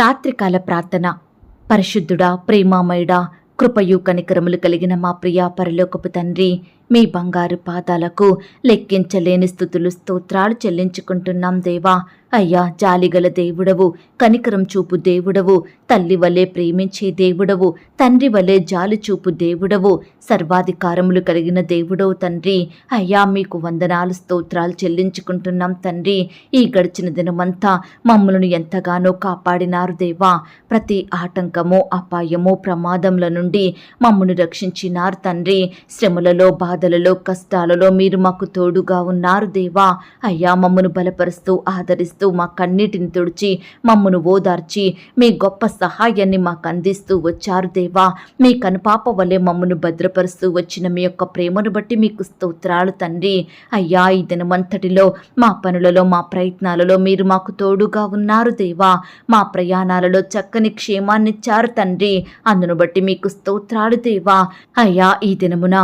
రాత్రికాల ప్రార్థన. పరిశుద్ధుడా ప్రేమామయుడా కృపయు కనికరములు కలిగిన మా ప్రియా పరలోకపు తండ్రి మీ బంగారు పాదాలకు లెక్కించలేని స్థుతులు స్తోత్రాలు చెల్లించుకుంటున్నాం దేవా. అయ్యా జాలిగల దేవుడవు కనికరం చూపు దేవుడవు తల్లి వలె ప్రేమించే దేవుడవు తండ్రి వలె జాలి చూపు దేవుడవు సర్వాధికారములు కలిగిన దేవుడవు తండ్రి. అయ్యా మీకు వందనాలు స్తోత్రాలు చెల్లించుకుంటున్నాం తండ్రి. ఈ గడిచిన దినమంతా మమ్మలను ఎంతగానో కాపాడినారు దేవా. ప్రతి ఆటంకము అపాయము ప్రమాదముల నుండి మమ్మను రక్షించినారు తండ్రి. శ్రమలలో బాధలలో కష్టాలలో మీరు మాకు తోడుగా ఉన్నారు దేవా. అయ్యా మమ్మను బలపరుస్తూ ఆదరిస్తూ మా కన్నీటిని తుడిచి మమ్మను ఓదార్చి మీ గొప్ప సహాయాన్ని మాకు అందిస్తూ వచ్చారు దేవా. మీ కనుపాప వలె మమ్మను భద్రపరుస్తూ వచ్చిన మీ యొక్క ప్రేమను బట్టి మీకు స్తోత్రాలు తండ్రి. అయ్యా ఈ దినమంతటిలో మా పనులలో మా ప్రయత్నాలలో మీరు మాకు తోడుగా ఉన్నారు దేవా. మా ప్రయాణాలలో చక్కని క్షేమాన్నిచ్చారు తండ్రి. అందును బట్టి మీకు స్తోత్రాలు దేవా. అయ్యా ఈ దినమున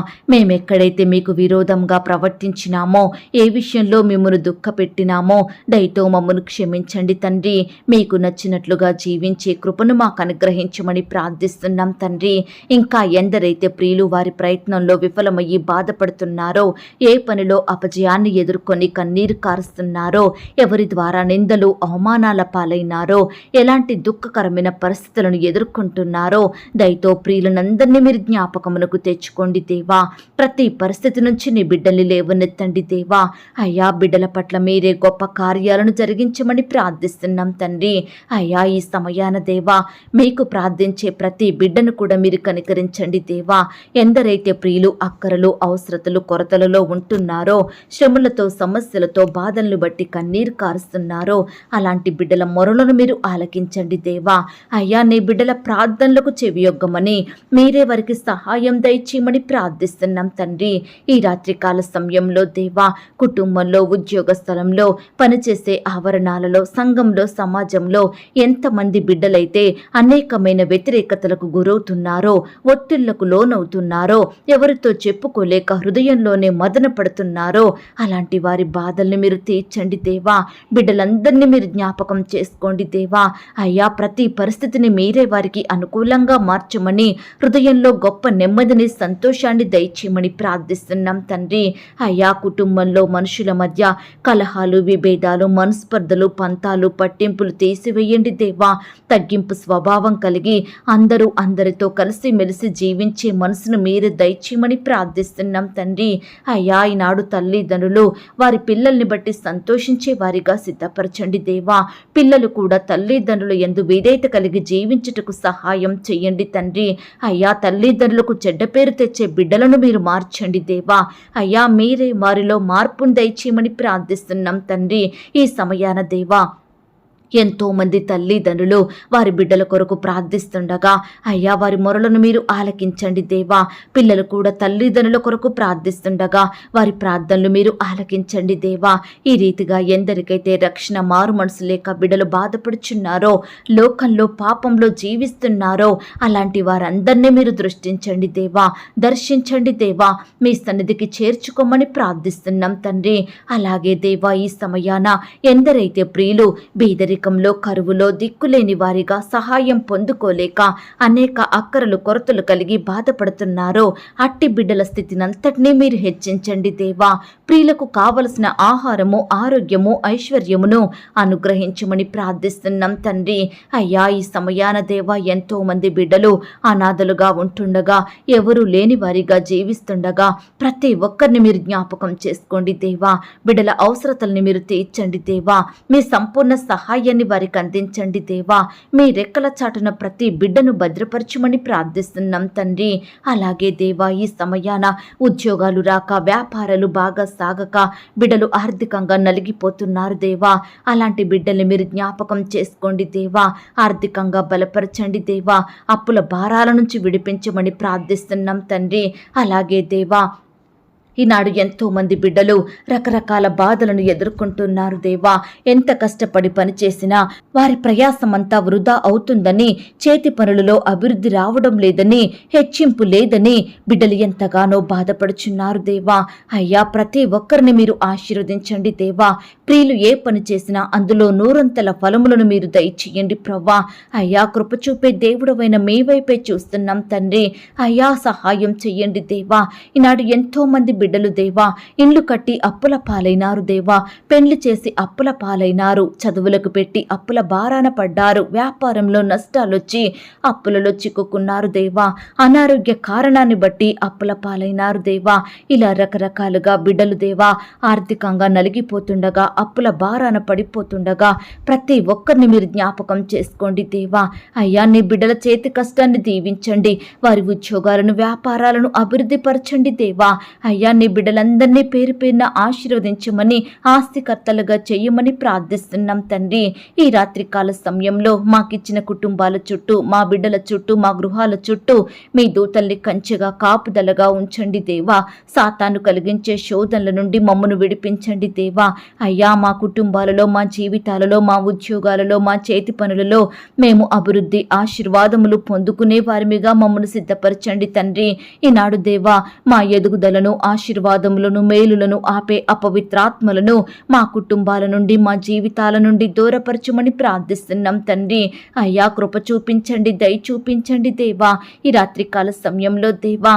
మేమెక్కడైతే మీకు విరోధంగా ప్రవర్తించినామో ఏ విషయంలో మిమ్మల్ని దుఃఖపెట్టినామో దయతో మమ్మను క్షమించండి తండ్రి. మీకు నచ్చినట్లుగా జీవించే కృపను మాకు అనుగ్రహించమని ప్రార్థిస్తున్నాం తండ్రి. ఇంకా ఎందరైతే ప్రియులు వారి ప్రయత్నంలో విఫలమయ్యి బాధపడుతున్నారో ఏ పనిలో అపజయాన్ని ఎదుర్కొని కన్నీరు కారుస్తున్నారో ఎవరి ద్వారా నిందలు అవమానాల పాలైనారో ఎలాంటి దుఃఖకరమైన పరిస్థితులను ఎదుర్కొంటున్నారో దయతో ప్రియులనందరినీ మీరు జ్ఞాపకమునకు తెచ్చుకోండి దేవా. ప్రతి పరిస్థితి నుంచి నీ బిడ్డల్ని లేవనెత్తండి దేవా. అయ్యా బిడ్డల పట్ల మీరే గొప్ప కార్యాలను జరిగించమని ప్రార్థిస్తున్నాం తండ్రి. అయ్యా ఈ సమయాన దేవా మీకు ప్రార్థించే ప్రతి బిడ్డను కూడా మీరు కనికరించండి దేవా. ఎందరైతే ప్రియులు అక్కరలు అవసరతలు కొరతలలో ఉంటున్నారో శ్రమలతో సమస్యలతో బాధలను బట్టి కన్నీరు కారుస్తున్నారో అలాంటి బిడ్డల మొరలను మీరు ఆలకించండి దేవా. అయ్యా నీ బిడ్డల ప్రార్థనలకు చెవియొగ్గమని మీరే వారికి సహాయం దయచేయమని ప్రార్థిస్తున్నాం తండ్రి. ఈ రాత్రికాల సమయంలో దేవా కుటుంబంలో ఉద్యోగ స్థలంలో పనిచేసే ఆవరణాలలో సంఘంలో సమాజంలో ఎంతమంది బిడ్డలైతే అనేకమైన వ్యతిరేకతలకు గురవుతున్నారో ఒత్తిళ్ళకు లోనవుతున్నారో ఎవరితో చెప్పుకోలేక హృదయంలోనే మదన పడుతున్నారో అలాంటి వారి బాధల్ని మీరు తీర్చండి దేవా. బిడ్డలందరినీ మీరు జ్ఞాపకం చేసుకోండి దేవా. అయ్యా ప్రతి పరిస్థితిని మీరే వారికి అనుకూలంగా మార్చమని హృదయంలో గొప్ప నెమ్మదిని సంతోషాన్ని దయచేయమని ప్రార్థిస్తున్నాం తండ్రి. అయ్యా కుటుంబంలో మనుషుల మధ్య కలహాలు విభేదాలు మనస్పర్ధలు పంతాలు పట్టింపులు తీసివేయండి దేవా. తగ్గింపు స్వభావం కలిగి అందరూ అందరితో కలిసి మెలిసి జీవించే మనసును మీరు దయచేయమని ప్రార్థిస్తున్నాం తండ్రి. అయ్యా ఈనాడు తల్లిదండ్రులు వారి పిల్లల్ని బట్టి సంతోషించే వారిగా సిద్ధపరచండి దేవా. పిల్లలు కూడా తల్లిదండ్రుల ఎందు విధేయత కలిగి జీవించుటకు సహాయం చేయండి తండ్రి. అయ్యా తల్లిదండ్రులకు చెడ్డ పేరు తెచ్చే బిడ్డలను మీరు మార్చి మార్చండి దేవా. అయ్యా మీరే వారిలో మార్పును దయచేయమని ప్రార్థిస్తున్నాం తండ్రి. ఈ సమయాన దేవా ఎంతో మంది తల్లిదండ్రులు వారి బిడ్డల కొరకు ప్రార్థిస్తుండగా అయ్యా వారి మొరలను మీరు ఆలకించండి దేవా. పిల్లలు కూడా తల్లిదండ్రుల కొరకు ప్రార్థిస్తుండగా వారి ప్రార్థనలు మీరు ఆలకించండి దేవా. ఈ రీతిగా ఎందరికైతే రక్షణ మారు మనసు లేక బిడ్డలు బాధపడుచున్నారో లోకంలో పాపంలో జీవిస్తున్నారో అలాంటి వారందరినీ మీరు దృష్టించండి దేవా. దర్శించండి దేవా. మీ సన్నిధికి చేర్చుకోమని ప్రార్థిస్తున్నాం తండ్రి. అలాగే దేవా ఈ సమయాన ఎందరైతే ప్రియులు బీదరి పేదరికంలో కరువులో దిక్కులేని వారిగా సహాయం పొందుకోలేక అనేక అక్కరలు కొరతలు కలిగి బాధపడుతున్నారో. అట్టి బిడ్డల స్థితినంతటినీ మీరు హెచ్చించండి దేవా. ప్రియులకు కావలసిన ఆహారము ఆరోగ్యము ఐశ్వర్యమును అనుగ్రహించమని ప్రార్థిస్తున్నాం తండ్రి. అయ్యా ఈ సమయాన దేవా ఎంతో మంది బిడ్డలు అనాథలుగా ఉంటుండగా ఎవరు లేని వారిగా జీవిస్తుండగా ప్రతి ఒక్కరిని మీరు జ్ఞాపకం చేసుకోండి దేవా. బిడ్డల అవసరతల్ని మీరు తీర్చండి దేవా. మీ సంపూర్ణ సహాయం సహాయాన్ని వారికి అందించండి దేవా. మీ రెక్కల చాటున ప్రతి బిడ్డను భద్రపరచమని ప్రార్థిస్తున్నాం తండ్రి. అలాగే దేవా ఈ సమయాన ఉద్యోగాలు రాక వ్యాపారాలు బాగా సాగక బిడ్డలు ఆర్థికంగా నలిగిపోతున్నారు దేవా. అలాంటి బిడ్డల్ని మీరు జ్ఞాపకం చేసుకోండి దేవా. ఆర్థికంగా బలపరచండి దేవా. అప్పుల భారాల నుంచి విడిపించమని ప్రార్థిస్తున్నాం తండ్రి. అలాగే దేవా ఈనాడు ఎంతో మంది బిడ్డలు రకరకాల బాధలను ఎదుర్కొంటున్నారు దేవా. ఎంత కష్టపడి పనిచేసినా వారి ప్రయాసమంతా వృధా అవుతుందని చేతి పనులలో అభివృద్ధి రావడం లేదని హెచ్చింపు లేదని బిడ్డలు ఎంతగానో బాధపడుచున్నారు దేవా. అయ్యా ప్రతి ఒక్కరిని మీరు ఆశీర్వదించండి దేవా. ప్రియులు ఏ పని చేసినా అందులో నూరంతల ఫలములను మీరు దయచేయండి ప్రవ్వా. అయ్యా కృప చూపే దేవుడవైన మీ వైపే చూస్తున్నాం తండ్రి. అయ్యా సహాయం చెయ్యండి దేవా. ఈనాడు ఎంతో మంది బిడ్డలు దేవా ఇండ్లు కట్టి అప్పుల పాలైనారు దేవా పెండ్లి చేసి అప్పుల పాలైనారు. చదువులకు పెట్టి అప్పుల బారాన పడ్డారు. వ్యాపారంలో నష్టాలొచ్చి అప్పులలో చిక్కుకున్నారు దేవా. అనారోగ్య కారణాన్ని బట్టి అప్పుల పాలైనారు దేవా. ఇలా రకరకాలుగా బిడ్డలు దేవా ఆర్థికంగా నలిగిపోతుండగా అప్పుల బారాన పడిపోతుండగా ప్రతి ఒక్కరిని మీరు జ్ఞాపకం చేసుకోండి దేవా. అయ్యా నీ బిడ్డల చేతి కష్టాన్ని దీవించండి. వారి ఉద్యోగాలను వ్యాపారాలను అభివృద్ధి పరచండి దేవా. అయ్యా నీ బిడ్డలందరినీ పేరు పేరున ఆశీర్వదించమని ఆస్తికర్తలుగా చేయమని ప్రార్థిస్తున్నాం తండ్రి. ఈ రాత్రికాల సమయంలో మాకిచ్చిన కుటుంబాల చుట్టూ మా బిడ్డల చుట్టూ మా గృహాల చుట్టూ మీ దూతల్ని కంచెగా కాపుదలగా ఉంచండి దేవా. సాతాను కలిగించే శోధనల నుండి మమ్మను విడిపించండి దేవా. అయ్యా మా కుటుంబాలలో మా జీవితాలలో మా ఉద్యోగాలలో మా చేతి పనులలో మేము అభివృద్ధి ఆశీర్వాదములు పొందుకునే వారిమిగా మమ్మను సిద్ధపరచండి తండ్రి. ఈనాడు దేవా మా ఎదుగుదలను ఆశ ఆశీర్వాదములను మేలులను ఆపే అపవిత్రాత్మలను మా కుటుంబాల నుండి మా జీవితాల నుండి దూరపరచమని ప్రార్థిస్తున్నాం తండ్రి. అయ్యా కృప చూపించండి దయ చూపించండి దేవా. ఈ రాత్రికాల సమయంలో దేవా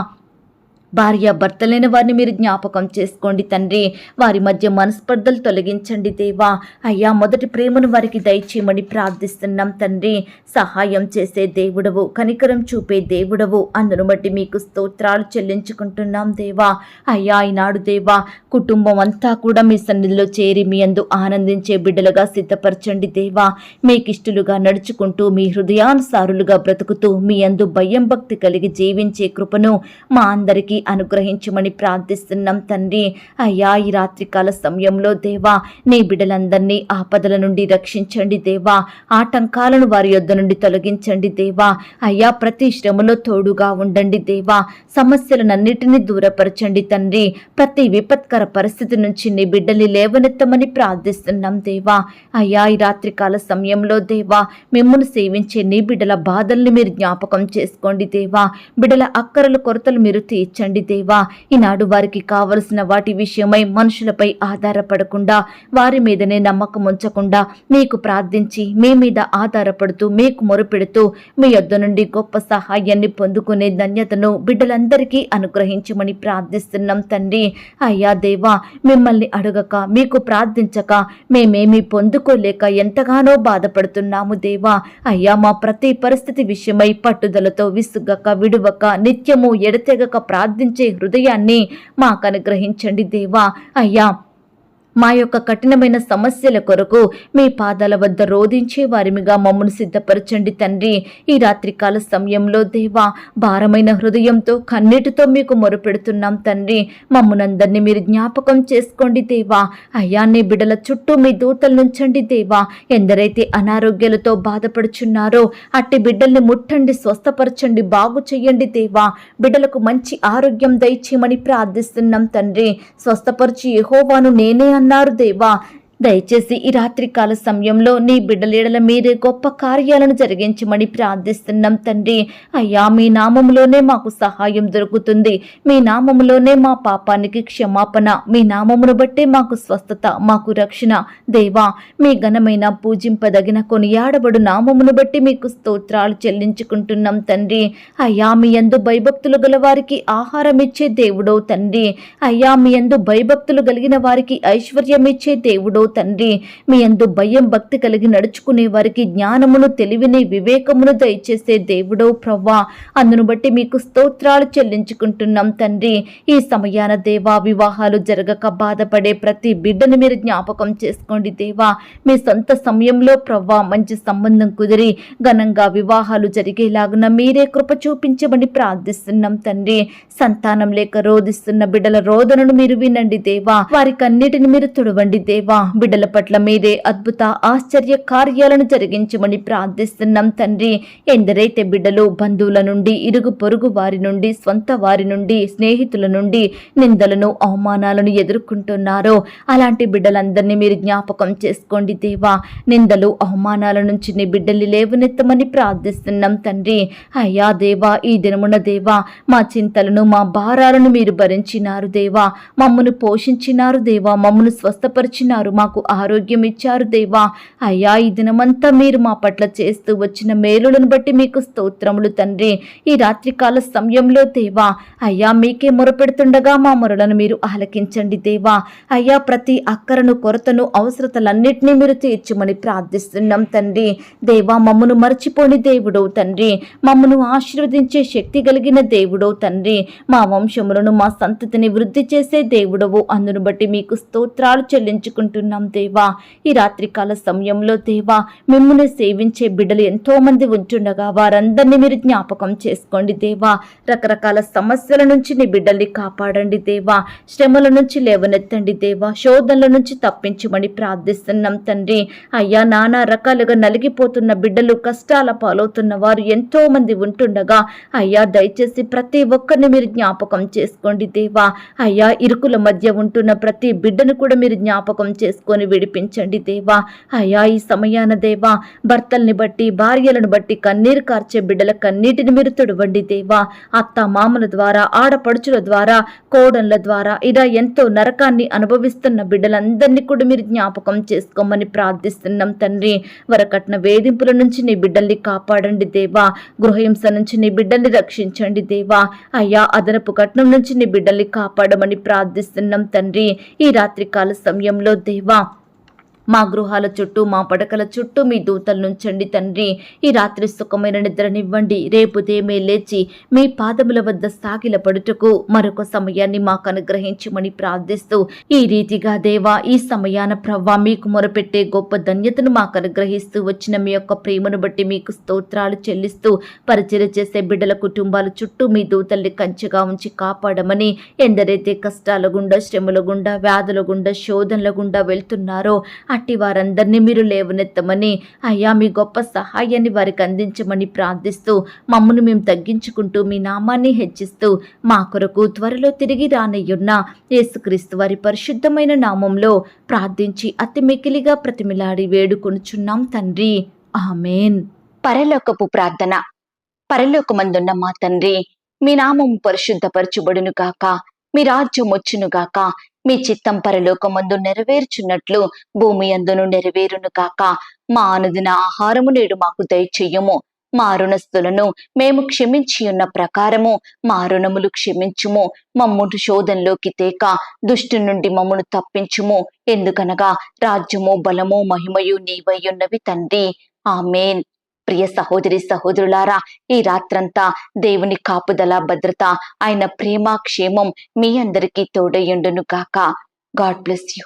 భార్య భర్తలైన వారిని మీరు జ్ఞాపకం చేసుకోండి తండ్రి. వారి మధ్య మనస్పర్ధలు తొలగించండి దేవా. అయ్యా మొదటి ప్రేమను వారికి దయచేయమని ప్రార్థిస్తున్నాం తండ్రి. సహాయం చేసే దేవుడవు కనికరం చూపే దేవుడవు. అందును బట్టి మీకు స్తోత్రాలు చెల్లించుకుంటున్నాం దేవా. అయ్యా ఈనాడు దేవా కుటుంబం అంతా కూడా మీ సన్నిధిలో చేరి మీ అందు ఆనందించే బిడ్డలుగా సిద్ధపరచండి దేవా. మీకిష్టులుగా నడుచుకుంటూ మీ హృదయానుసారులుగా బ్రతుకుతూ మీ అందు భయం భక్తి కలిగి జీవించే కృపను మా అందరికీ అనుగ్రహించమని ప్రార్థిస్తున్నాం తండ్రి. అయ్యా ఈ రాత్రికాల సమయంలో దేవా నీ బిడ్డలందరినీ ఆపదల నుండి రక్షించండి దేవా. ఆటంకాలను వారి యొద్ద నుండి తొలగించండి దేవా. అయ్యా ప్రతి శ్రమలో తోడుగా ఉండండి దేవా. సమస్యలనన్నిటినీ దూరపరచండి తండ్రి. ప్రతి విపత్కర పరిస్థితి నుంచి నీ బిడ్డల్ని లేవనెత్తమని ప్రార్థిస్తున్నాం దేవా. అయ్యా ఈ రాత్రికాల సమయంలో దేవా మిమ్మల్ని సేవించే నీ బిడ్డల బాధల్ని మీరు జ్ఞాపకం చేసుకోండి దేవా. బిడ్డల అక్కరల కొరతలు మీరు తీర్చండి దేవా. ఈనాడు వారికి కావలసిన వాటి విషయమై మనుషులపై ఆధారపడకుండా వారి మీదనే నమ్మకం ఉంచకుండా మీకు ప్రార్థించి మీ మీద ఆధారపడుతూ మీకు మొరుపెడుతూ మీ యొద్ద నుండి గొప్ప సహాయాన్ని పొందుకునే ధన్యతను బిడ్డలందరికీ అనుగ్రహించమని ప్రార్థిస్తున్నాం తండ్రి. అయ్యా దేవా మిమ్మల్ని అడగక మీకు ప్రార్థించక మేమేమీ పొందుకోలేక ఎంతగానో బాధపడుతున్నాము దేవా. అయ్యా మా ప్రతి పరిస్థితి విషయమై పట్టుదలతో విసుగక విడువక నిత్యము ఎడతెగక ప్రార్థించే హృదయాన్ని మాకు అనుగ్రహించండి దేవా. అయ్యా మా యొక్క కఠినమైన సమస్యల కొరకు మీ పాదాల వద్ద రోధించే వారిమిగా మమ్మను సిద్ధపరచండి తండ్రి. ఈ రాత్రికాల సమయంలో దేవా భారమైన హృదయంతో కన్నీటితో మీకు మొరుపెడుతున్నాం తండ్రి. మమ్మనందరినీ మీరు జ్ఞాపకం చేసుకోండి దేవా. అయ్యాన్ని బిడల చుట్టూ మీ దూతలు నుంచండి దేవా. ఎందరైతే అనారోగ్యాలతో బాధపడుచున్నారో అట్టి బిడ్డల్ని ముట్టండి స్వస్థపరచండి బాగు చెయ్యండి దేవా. బిడ్డలకు మంచి ఆరోగ్యం దయచేయమని ప్రార్థిస్తున్నాం తండ్రి. స్వస్థపరిచి ఎహోవాను నేనే అన్నారు దేవా దయచేసి ఈ రాత్రికాల సమయంలో నీ బిడ్డలీడల మీరే గొప్ప కార్యాలను జరిగించమని ప్రార్థిస్తున్నాం తండ్రి. అయ్యా మీ నామములోనే మాకు సహాయం దొరుకుతుంది. మీ నామములోనే మా పాపానికి క్షమాపణ. మీ నామమును బట్టే మాకు స్వస్థత మాకు రక్షణ. దేవా మీ ఘనమైన పూజింపదగిన కొనియాడబడు నామమును బట్టి మీకు స్తోత్రాలు చెల్లించుకుంటున్నాం తండ్రి. అయ్యా మీ యందు భయభక్తులు గల వారికి ఆహారం ఇచ్చే దేవుడో తండ్రి. అయ్యా మీ యందు భయభక్తులు కలిగిన వారికి ఐశ్వర్యం ఇచ్చే దేవుడో తండ్రి. మీ అందు భయం భక్తి కలిగి నడుచుకునే వారికి జ్ఞానమును తెలివిని వివేకమును దయచేసే దేవుడో ప్రవ్వా. అందును బట్టి మీకు స్తోత్రాలు చెల్లించుకుంటున్నాం తండ్రి. ఈ సమయాన దేవా వివాహాలు జరగక బాధపడే ప్రతి బిడ్డను మీరు జ్ఞాపకం చేసుకోండి దేవా. మీ సొంత సమయంలో ప్రవ్వా మంచి సంబంధం కుదిరి ఘనంగా వివాహాలు జరిగేలాగున మీరే కృప చూపించమని ప్రార్థిస్తున్నాం తండ్రి. సంతానం లేక రోధిస్తున్న బిడ్డల రోదనను మీరు వినండి దేవా. వారికన్నిటిని మీరు తుడవండి దేవా. బిడ్డల పట్ల మీదే అద్భుత ఆశ్చర్య కార్యాలను జరిగించమని ప్రార్థిస్తున్నాం తండ్రి. ఎందరైతే బిడ్డలు బంధువుల నుండి ఇరుగు పొరుగు వారి నుండి స్వంత వారి నుండి స్నేహితుల నుండి నిందలను అవమానాలను ఎదుర్కొంటున్నారో అలాంటి బిడ్డలందరినీ మీరు జ్ఞాపకం చేసుకోండి దేవా. నిందలు అవమానాల నుంచి నీ బిడ్డల్ని లేవనెత్తమని ప్రార్థిస్తున్నాం తండ్రి. అయ్యా దేవా ఈ దినమున దేవా మా చింతలను మా భారాలను మీరు భరించినారు దేవా. మమ్మను పోషించినారు దేవా మమ్మను స్వస్థపరిచినారు మా మాకు ఆరోగ్యం ఇచ్చారు దేవా. అయ్యా ఈ దినమంతా మీరు మా పట్ల చేస్తూ వచ్చిన మేలులను బట్టి మీకు స్తోత్రములు తండ్రి. ఈ రాత్రికాల సమయంలో దేవా అయ్యా మీకే మొరపెడుతుండగా మా మొరలను మీరు ఆలకించండి దేవా. అయ్యా ప్రతి అక్కరను కొరతను అవసరతలన్నింటినీ మీరు తీర్చమని ప్రార్థిస్తున్నాం తండ్రి. దేవా మమ్మను మర్చిపోని దేవుడో తండ్రి. మమ్మను ఆశీర్వదించే శక్తి కలిగిన దేవుడో తండ్రి. మా వంశములను మా సంతతిని వృద్ధి చేసే దేవుడవు. అందును బట్టి మీకు స్తోత్రాలు చెల్లించుకుంటున్నాం దేవా. ఈ రాత్రికాల సమయంలో దేవా మిమ్మల్ని సేవించే బిడ్డలు ఎంతో మంది ఉంటుండగా వారందరినీ మీరు జ్ఞాపకం చేసుకోండి దేవా. రకరకాల సమస్యల నుంచి నీ బిడ్డల్ని కాపాడండి దేవా. శ్రమల నుంచి లేవనెత్తండి దేవా. శోధనల నుంచి తప్పించమని ప్రార్థిస్తున్నాం తండ్రి. అయ్యా నానా రకాలుగా నలిగిపోతున్న బిడ్డలు కష్టాల పాలవుతున్న వారు ఎంతో మంది ఉంటుండగా అయ్యా దయచేసి ప్రతి ఒక్కరిని మీరు జ్ఞాపకం చేసుకోండి దేవా. అయ్యా ఇరుకుల మధ్య ఉంటున్న ప్రతి బిడ్డను కూడా మీరు జ్ఞాపకం తీసుకొని విడిపించండి దేవా. అయ్యా ఈ సమయాన దేవా భర్తల్ని బట్టి భార్యలను బట్టి కన్నీరు కార్చే బిడ్డల కన్నీటిని మీరు తుడవండి దేవా. అత్త మామల ద్వారా ఆడపడుచుల ద్వారా కోడన్ల ద్వారా ఇలా ఎంతో నరకాన్ని అనుభవిస్తున్న బిడ్డలందరినీ కూడా మీరు జ్ఞాపకం చేసుకోమని ప్రార్థిస్తున్నాం తండ్రి. వరకట్న వేధింపుల నుంచి నీ బిడ్డల్ని కాపాడండి దేవా. గృహహింస నుంచి నీ బిడ్డల్ని రక్షించండి దేవా. అయ్యా అదనపు కట్నం నుంచి నీ బిడ్డల్ని కాపాడమని ప్రార్థిస్తున్నాం తండ్రి. ఈ రాత్రికాల సమయంలో దేవా は、మా గృహాల చుట్టూ మా పడకల చుట్టూ మీ దూతలు నుంచండి తండ్రి. ఈ రాత్రి సుఖమైన నిద్రనివ్వండి. రేపు దేమే లేచి మీ పాదముల వద్ద సాగిల పడుటకు మరొక సమయాన్ని మాకు అనుగ్రహించమని ప్రార్థిస్తూ ఈ రీతిగా దేవా ఈ సమయాన ప్రవ్వా మీకు మొరపెట్టే గొప్ప ధన్యతను మాకు అనుగ్రహిస్తూ వచ్చిన మీ యొక్క ప్రేమను బట్టి మీకు స్తోత్రాలు చెల్లిస్తూ పరిచయ చేసే బిడ్డల కుటుంబాల చుట్టూ మీ దూతల్ని కంచెగా ఉంచి కాపాడమని ఎందరైతే కష్టాల గుండా శ్రమల గుండా వ్యాధుల గుండా శోధనల గుండా వెళ్తున్నారో అట్టి వారందరినీ మీరు లేవనెత్తమని అయ్యా మీ గొప్ప సహాయాన్ని వారికి అందించమని ప్రార్థిస్తూ మమ్మను మేము తగ్గించుకుంటూ మీ నామాన్ని హెచ్చిస్తూ మా కొరకు త్వరలో తిరిగి రానయ్యున్న యేసుక్రీస్తు వారి పరిశుద్ధమైన నామంలో ప్రార్థించి అతి మికిలిగా ప్రతిమిలాడి వేడుకొనుచున్నాం తండ్రి. ఆమెన్. పరలోకపు ప్రార్థన. పరలోకమందున్న మా తండ్రి మీ నామం పరిశుద్ధపరచుబడును గాక మీ రాజ్యం వచ్చునుగాక మీ చిత్తం పరలోకమందు నెరవేర్చున్నట్లు భూమి అందును నెరవేరును కాక మా అనుదిన ఆహారము నేడు మాకు దయచెయ్యము మా రుణస్థులను మేము క్షమించి ఉన్న ప్రకారము మా రుణములు క్షమించుము. మమ్మును శోధంలోకి తేక దుష్టు నుండి మమ్మను తప్పించుము. ఎందుకనగా రాజ్యము బలము మహిమయు నీవయ్యున్నవి తండ్రి. ఆమెన్. ప్రియ సహోదరి సహోదరులారా ఈ రాత్రంతా దేవుని కాపుదల భద్రత ఆయన ప్రేమ క్షేమం మీ అందరికీ తోడయ్యుండును గాక. God bless you.